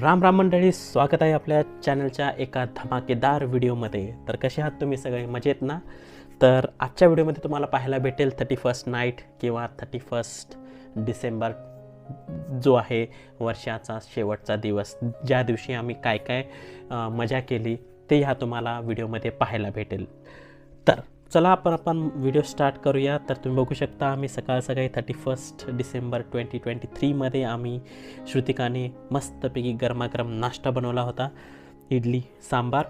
राम राम मंडळी स्वागत आहे आपल्या चॅनलच्या एका धमाकेदार व्हिडिओमध्ये. तर कसे आहात तुम्ही सगळे? मजेत ना? तर आजच्या व्हिडिओमध्ये तुम्हाला पाहायला भेटेल थर्टी फर्स्ट नाईट किंवा थर्टी फर्स्ट डिसेंबर जो आहे वर्षाचा शेवटचा दिवस. ज्या दिवशी आम्ही काय काय मजा केली ते ह्या तुम्हाला व्हिडिओमध्ये पाहायला भेटेल. तर चला आपण आपण व्हिडिओ स्टार्ट करूया. तर तुम्ही बघू शकता आम्ही सकाळ सकाळी thirty first December twenty twenty थ्रीमध्ये आम्ही श्रुतिकाने मस्तपैकी गरमागरम नाश्ता बनवला होता. इडली सांबार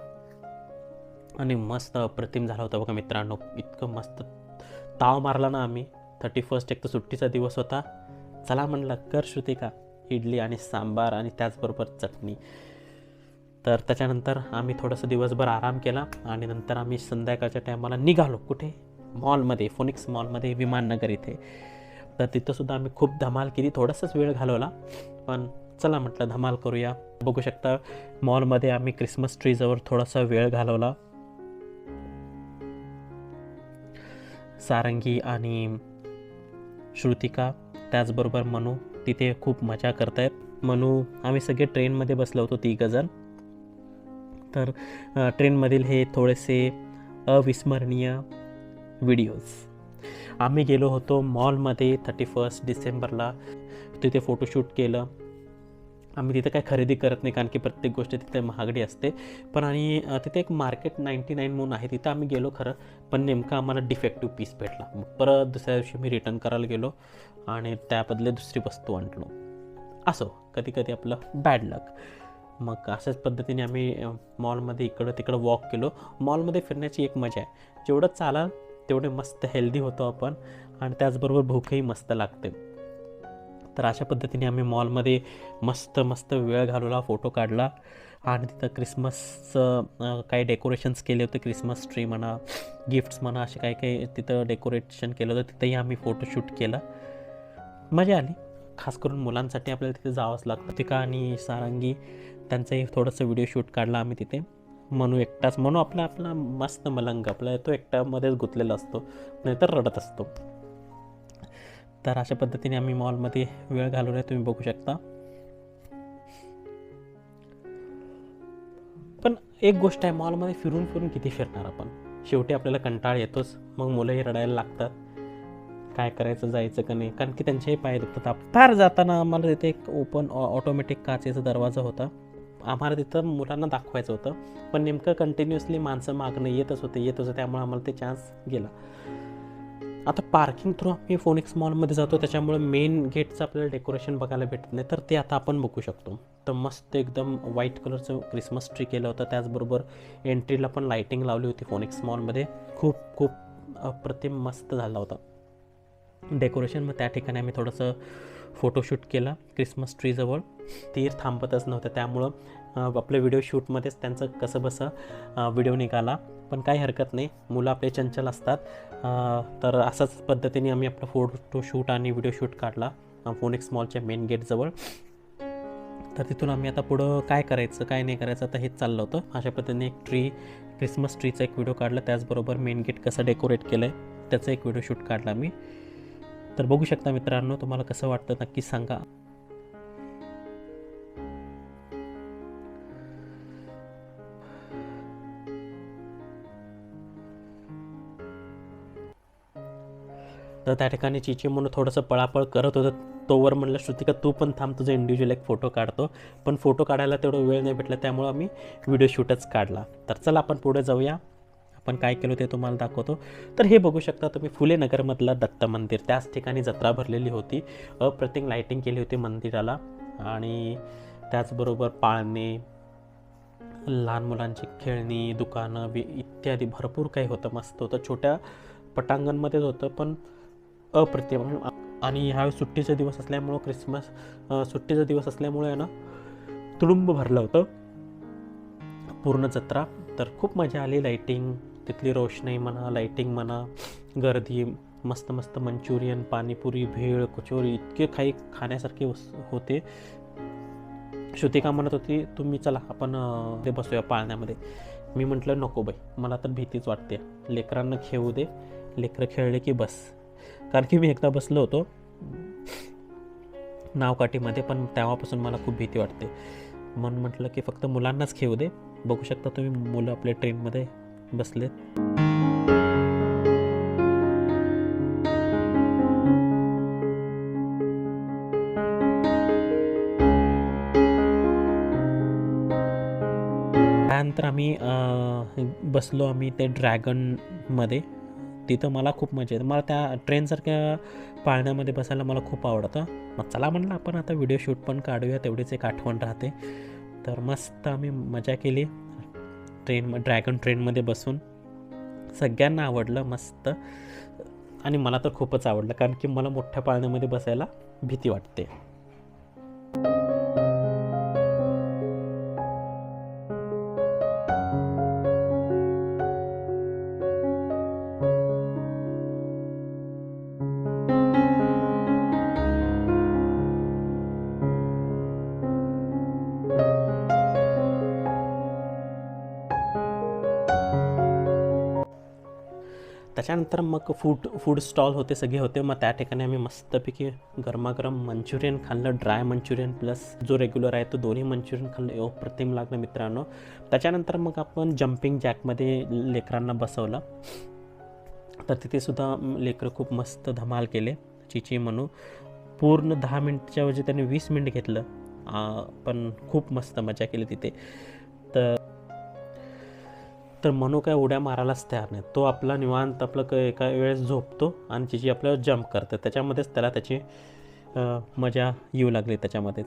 आणि मस्त अप्रतिम झाला होता बघा मित्रांनो. इतकं मस्त ताव मारला ना आम्ही. थर्टी फर्स्ट एक तर सुट्टीचा दिवस होता. चला म्हणलं कर श्रुतिका इडली आणि सांबार आणि त्याचबरोबर चटणी. तर त्याच्यानंतर आम्ही थोडंसं दिवसभर आराम केला आणि नंतर आम्ही संध्याकाळच्या टायमाला निघालो कुठे? मॉलमध्ये फोनिक्स मॉलमध्ये विमाननगर इथे. तर तिथंसुद्धा आम्ही खूप धमाल केली थोडासाच वेळ घालवला. पण चला म्हटलं धमाल करूया. बघू शकता मॉलमध्ये आम्ही क्रिसमस ट्रीजवर थोडासा वेळ घालवला. सारंगी आणि श्रुतिका त्याचबरोबर मनू तिथे खूप मजा करतायत. मनू आम्ही सगळे ट्रेनमध्ये बसलो होतो तिघजण. तर ट्रेनमधील हे थोडेसे अविस्मरणीय व्हिडिओज. आम्ही गेलो होतो मॉलमध्ये थर्टी फर्स्ट डिसेंबरला. तिथे फोटोशूट केलं. आम्ही तिथे काही खरेदी करत नाही कारण की प्रत्येक गोष्ट तिथे महागडी असते. पण आणि तिथे एक मार्केट नाईंटी नाईन म्हणून आहे तिथं आम्ही गेलो खरं. पण नेमकं आम्हाला डिफेक्टिव्ह पीस भेटला. परत दुसऱ्या दिवशी मी रिटर्न करायला गेलो आणि त्याबदले दुसरी वस्तू आणलो. असो कधी कधी आपलं बॅड लक मग अशाच पद्धतीने आम्ही मॉलमध्ये इकडं तिकडं वॉक केलो. मॉलमध्ये फिरण्याची एक मजा आहे. जेवढं चालाल तेवढे मस्त हेल्दी होतो आपण आणि त्याचबरोबर भूकही मस्त लागते. तर अशा पद्धतीने आम्ही मॉलमध्ये मस्त मस्त वेळ घालवला फोटो काढला आणि तिथं क्रिसमसचं काही डेकोरेशन्स केले होते. क्रिसमस ट्री म्हणा गिफ्ट्स म्हणा असे काही काही तिथं डेकोरेशन केलं होतं. तिथंही आम्ही फोटोशूट केला. मजा आली. खास करून मुलांसाठी आपल्याला तिथे जावंच लागतं. तिका आणि सारंगी त्यांचंही थोडंसं व्हिडिओ शूट काढला आम्ही तिथे. मनू एकटाच म्हणू आपला आपला मस्त मलंग आपला तो एकट्यामध्येच गुंतलेला असतो नाहीतर रडत असतो. तर अशा पद्धतीने आम्ही मॉलमध्ये वेळ घालवला तुम्ही बघू शकता. पण एक गोष्ट आहे मॉलमध्ये फिरून फिरून किती फिरणार आपण? शेवटी आपल्याला कंटाळ येतोच मग मुलंही रडायला लागतात. काय करायचं जायचं का नाही? कारण की त्यांचेही पाय दुखतात. फार जाताना आम्हाला तिथे एक ओपन ऑटोमॅटिक काचेचा दरवाजा होता. आम्हाला तिथं मुलांना दाखवायचं होतं. पण नेमकं कंटिन्युअसली माणसं मागणं येतच होते येत होतं त्यामुळे आम्हाला ते चान्स गेला. आता पार्किंग थ्रू आम्ही फोनिक्स मॉलमध्ये जातो त्याच्यामुळे मेन गेटचं आपल्याला डेकोरेशन बघायला भेटत नाही. तर ते आता आपण बघू शकतो. तर मस्त एकदम व्हाईट कलरचं क्रिसमस ट्री केलं होतं. त्याचबरोबर एंट्रीला पण लाईटिंग लावली होती फोनिक्स मॉलमध्ये खूप खूप अप्रतिम मस्त झाला होता. डेकोरेशन मग त्या ठिकाणी आम्ही थोडंसं फोटोशूट केला क्रिसमस ट्रीजवळ. तीर थांबतच नव्हतं. त्यामुळं अ, आपल्या व्हिडिओ शूटमध्येच त्यांचं कसं बसं व्हिडिओ निघाला. पण काही हरकत नाही. मुलं आपले चंचल असतात. तर असाच पद्धतीने आम्ही आपला फोटो शूट आणि व्हिडिओ शूट काढला फोनिक्स मॉलच्या मेन गेटजवळ तर तिथून आम्ही आता पुढं काय करायचं काय नाही करायचं आता हेच चाललं होतं. अशा पद्धतीने एक ट्री क्रिसमस ट्रीचा एक व्हिडिओ काढला. त्याचबरोबर मेन गेट कसं डेकोरेट केलं आहे त्याचा एक व्हिडिओ शूट काढला मी तर बघू शकता मित्रांनो तुम्हाला कसं वाटतं नक्की सांगा. तर त्या ठिकाणी चिची म्हणून थोडंसं पळापळ करत होतं. तोवर म्हणलं श्रुतिका तू पण थांब तुझं इंडिव्हिज्युअल एक फोटो काढतो. पण फोटो काढायला तेवढं वेळ नाही भेटला त्यामुळं आम्ही व्हिडिओ शूटच काढला. तर चला आपण पुढे जाऊया. आपण काय केलं ते तुम्हाला दाखवतो. तर हे बघू शकता तुम्ही फुले नगरमधलं दत्त मंदिर. त्याच ठिकाणी जत्रा भरलेली होती. अप्रतिम लाईटिंग केली होती मंदिराला. आणि त्याचबरोबर पाळणे लहान मुलांची खेळणी दुकानं बी इत्यादी भरपूर काही होतं मस्त होतं. छोट्या पटांगणमध्येच होतं पण अप्रतिम. आणि ह्या सुट्टीचा दिवस असल्यामुळं क्रिसमस सुट्टीचा दिवस असल्यामुळे ना तुडुंब भरलं होतं. पूर्ण जत्रा. तर खूप मजा आली लाईटिंग तिथली रोषणाई म्हणा लाईटिंग म्हणा गर्दी मस्त मस्त मंचुरियन पाणीपुरी भेळ कचोरी इतके काही खाण्यासारखे होते. श्रुतिका म्हणत होती तुम्ही चला आपण ते बसूया पाळण्यामध्ये. मी म्हटलं नको बाई मला तर भीतीच वाटते. लेकरांना खेळू दे. लेकरं खेळले की बस. कारण की मी एकदा बसलो होतो नावकाठीमध्ये पण तेव्हापासून मला खूप भीती वाटते. म्हणून म्हटलं की फक्त मुलांनाच खेळू दे. बघू शकता तुम्ही मुलं आपल्या ट्रेनमध्ये बसलेत. त्यानंतर आम्ही बसलो आम्ही ते ड्रॅगनमध्ये तिथं मला खूप मजा येते. मला त्या ट्रेनसारख्या पाळण्यामध्ये बसायला मला खूप आवडतं. मग चला म्हणलं आपण आता व्हिडिओ शूट पण काढूया. तेवढीच एक आठवण राहते. तर मस्त आम्ही मजा केली. ट्रेन ड्रॅगन ट्रेनमध्ये बसून सगळ्यांना आवडलं मस्त. आणि मला तर खूपच आवडलं कारण की मला मोठ्या पाळण्यामध्ये बसायला भीती वाटते. त्याच्यानंतर मग फूड फूड स्टॉल होते सगळे होते. मग त्या ठिकाणी आम्ही मस्तपैकी गरमागरम मंचुरियन खाल्लं ड्राय मंचुरियन प्लस जो रेग्युलर आहे तो दोन्ही मंचुरियन खाल्लं. एव प्रतिम लागलं मित्रांनो. त्याच्यानंतर मग आपण जम्पिंग जॅकमध्ये लेकरांना बसवलं. तर तिथेसुद्धा लेकरं खूप मस्त धमाल केले. चिची म्हणू. पूर्ण दहा मिनटच्या ऐवजी त्यांनी वीस मिनिट घेतलं. पण खूप मस्त मजा केली तिथे. तर तर मनू काय उड्या मारायलाच तयार नाही. तो आपला निवांत आपलं क एका वेळेस झोपतो आणि तिची आपल्याला जम्प करते. त्याच्यामध्येच त्याला त्याची मजा येऊ लागली त्याच्यामध्येच.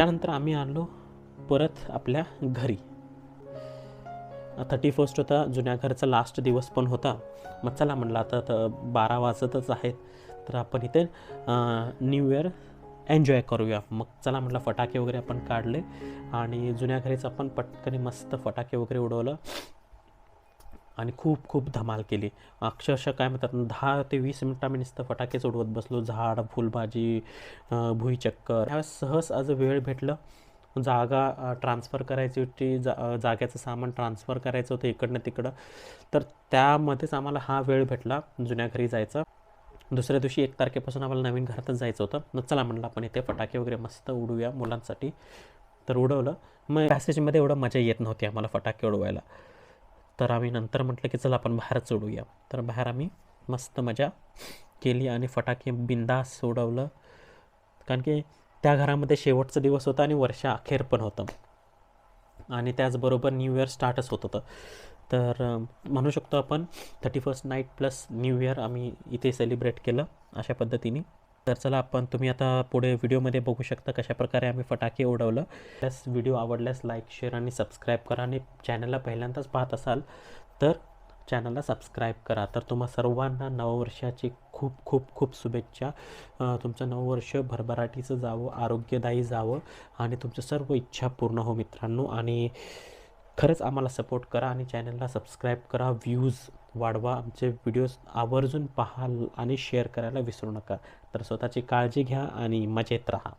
त्याच्यानंतर आम्ही आलो परत आपल्या घरी. थर्टी फर्स्ट होता जुन्या घरचा लास्ट दिवस पण होता. मग चला म्हणलं आता तर बारा वाजतच आहेत. तर आपण इथे न्यू इयर एन्जॉय करूया. मग चला म्हटलं फटाके वगैरे आपण काढले आणि जुन्या घरीच आपण पटकन मस्त फटाके वगैरे उडवलं. आणि खूप खूप धमाल केली. अक्षरशः काय म्हणतात दहा ते वीस मिनटं आम्ही नुसतं फटाकेच उडवत बसलो. झाड फुलभाजी भुईचक्कर ह्या सहज आज वेळ भेटलं. जागा ट्रान्सफर करायची होती. जा जाग्याचं सामान ट्रान्सफर करायचं होतं इकडनं तिकडं. तर त्यामध्येच आम्हाला हा वेळ भेटला जुन्या घरी जायचा. दुसऱ्या दिवशी एक तारखेपासून आम्हाला नवीन घरातच जायचं होतं. मग चला म्हणलं आपण इथे फटाके वगैरे मस्त उडवूया मुलांसाठी. तर उडवलं. मग पॅसेजमध्ये एवढं मजा येत नव्हती आम्हाला फटाके उडवायला. तर आम्ही नंतर म्हटलं की चला आपण बाहेरच चढूया तर बाहेर आम्ही मस्त मजा केली आणि फटाके बिंदास सोडवलं. कारण की त्या घरामध्ये शेवटचा दिवस होता आणि वर्षा अखेर पण होतं. आणि त्याचबरोबर न्यू इयर स्टार्टच होत होतं. तर म्हणू शकतो आपण thirty first night plus new year आम्ही इथे सेलिब्रेट केलं अशा पद्धतीने. तर चला आपण तुम्ही आता पुढे व्हिडिओमध्ये बघू शकता कशाप्रकारे आम्ही फटाके उडवलं. प्लस व्हिडिओ आवडल्यास लाईक शेअर आणि सबस्क्राईब करा आणि चॅनलला पहिल्यांदाच पाहत असाल तर चॅनलला सबस्क्राईब करा. तर तुम्हा सर्वांना नववर्षाची खूप खूप खूप शुभेच्छा. तुमचं नववर्ष भरभराटीचं जावं आरोग्यदायी जावं आणि तुमच्या सर्व इच्छा पूर्ण हो मित्रांनो. आणि खरंच आम्हाला सपोर्ट करा आणि चॅनलला सबस्क्राईब करा. व्ह्यूज वाढवा. आमचे व्हिडिओज आवर्जून पाहाल आणि शेअर करायला विसरू नका. तर स्वतःची काळजी घ्या आणि मजेत राहा.